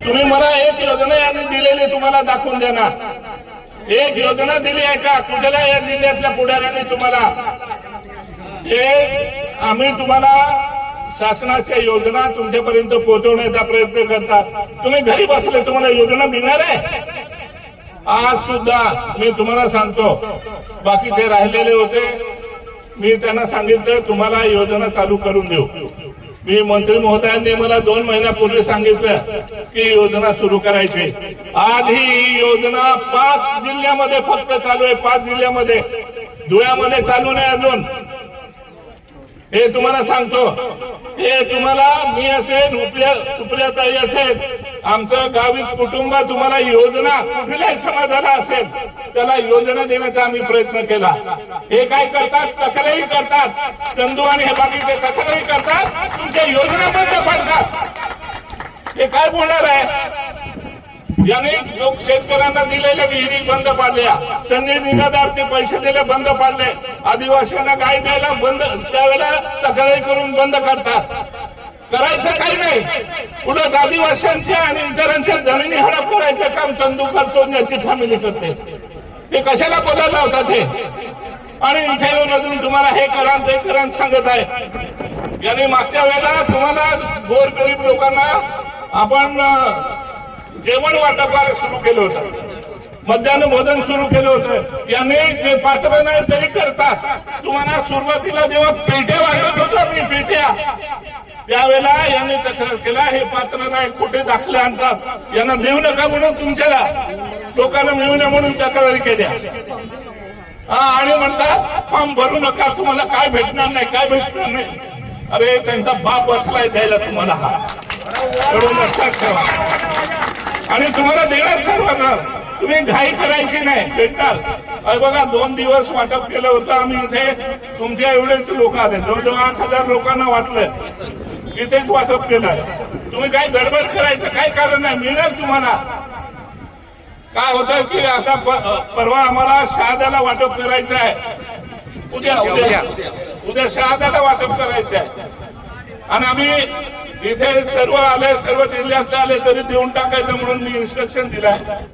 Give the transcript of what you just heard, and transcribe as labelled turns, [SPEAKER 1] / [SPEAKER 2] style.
[SPEAKER 1] तुम्ही मला एक योजना यांनी दिलेली तुम्हाला दाखवून देणार. एक योजना दिली आहे का? कुठल्या या जिल्ह्यातल्या पुढाऱ्यांनी तुम्हाला? आम्ही तुम्हाला शासनाच्या योजना तुमच्यापर्यंत पोहोचवण्याचा प्रयत्न करता तुम्ही घरी बसले तुम्हाला योजना मिळणार आहे? आज सुद्धा मी तुम्हाला सांगतो बाकीचे राहिलेले होते मी त्यांना सांगितलं तुम्हाला योजना चालू करून देऊ. मी मंत्री महोदयांनी मला दोन महिन्यापूर्वी सांगितलं की योजना सुरू करायची. आज ही योजना पाच जिल्ह्यामध्ये फक्त चालू आहे पाच जिल्ह्यामध्ये. धुळ्यामध्ये चालू नाही अजून. हे तुम्हाला सांगतो. हे तुम्हाला मी असेल सुप्रियाताई असेल आमचं गावित कुटुंब तुम्हाला योजना कुठल्याही समाजाला असेल. त्याला योजना देण्याचा आम्ही प्रयत्न केला. हे काय करतात? तक्रारी करतात. चंदू आणि हे बाकीचे तक्रारी करतात. तुमच्या योजना बंद पडतात हे काय बोलणार आहे? याने लोक शेतकऱ्यांना दिलेल्या विहिरी बंद पाडल्या. संजय निराधारचे पैसे दिले बंद पाडले. आदिवासींना गाय द्यायला बंद त्यावेळेला तक्रारी करून बंद करतात. करायचं काही नाही. उलट आदिवासींच्या आणि इतरांच्या जमिनी हडप करायचं काम चंदू करतो आणि याची फॅमिली करते. हे कशाला बोलायला होता ते आणि इथे येऊन अजून तुम्हाला हे करा ते करा सांगत आहे. याने मागच्या वेळेला तुम्हाला गोर गरीब लोकांना आपण जेवण वाटपाला सुरू केलं होतं. मध्यान्ह भोजन सुरू केलं होतं. याने जे पात्र नाही तरी करतात. तुम्हाला सुरुवातीला जेव्हा पेट्या वाटत होतो मी त्यावेळेला यांनी तक्रार केला हे पात्र नाही कुठे दाखले आणतात. यांना देऊ नका म्हणून तुमच्याला लोकांना मिळू नये म्हणून तक्रारी केल्या. हा आणि म्हणतात फॉर्म भरू नका तुम्हाला काय भेटणार नाही काय भेटणार नाही. अरे त्यांचा बाप बसलाय द्यायला तुम्हाला हा. एवढं लक्षात ठेवा. आणि तुम्हाला देणार सर्वांना. तुम्ही घाई करायची नाही भेटणार. अरे बघा दोन दिवस वाटप केलं होतं आम्ही इथे. तुमच्या एवढे लोक आले. जवळजवळ आठ हजार लोकांना वाटलं. इथेच वाटप केलं. तुम्ही काय गडबड करायचं काय कारण नाही मिळणार तुम्हाला. काय होतं की आता परवा आम्हाला शहाद्याला वाटप करायचं आहे. उद्या उद्या. उद्या. शहाद्याला वाटप करायचं आहे. आणि आम्ही इथे सर्व आले सर्व जिल्ह्यातले आले तरी देऊन टाकायचं म्हणून मी इन्स्ट्रक्शन दिलाय.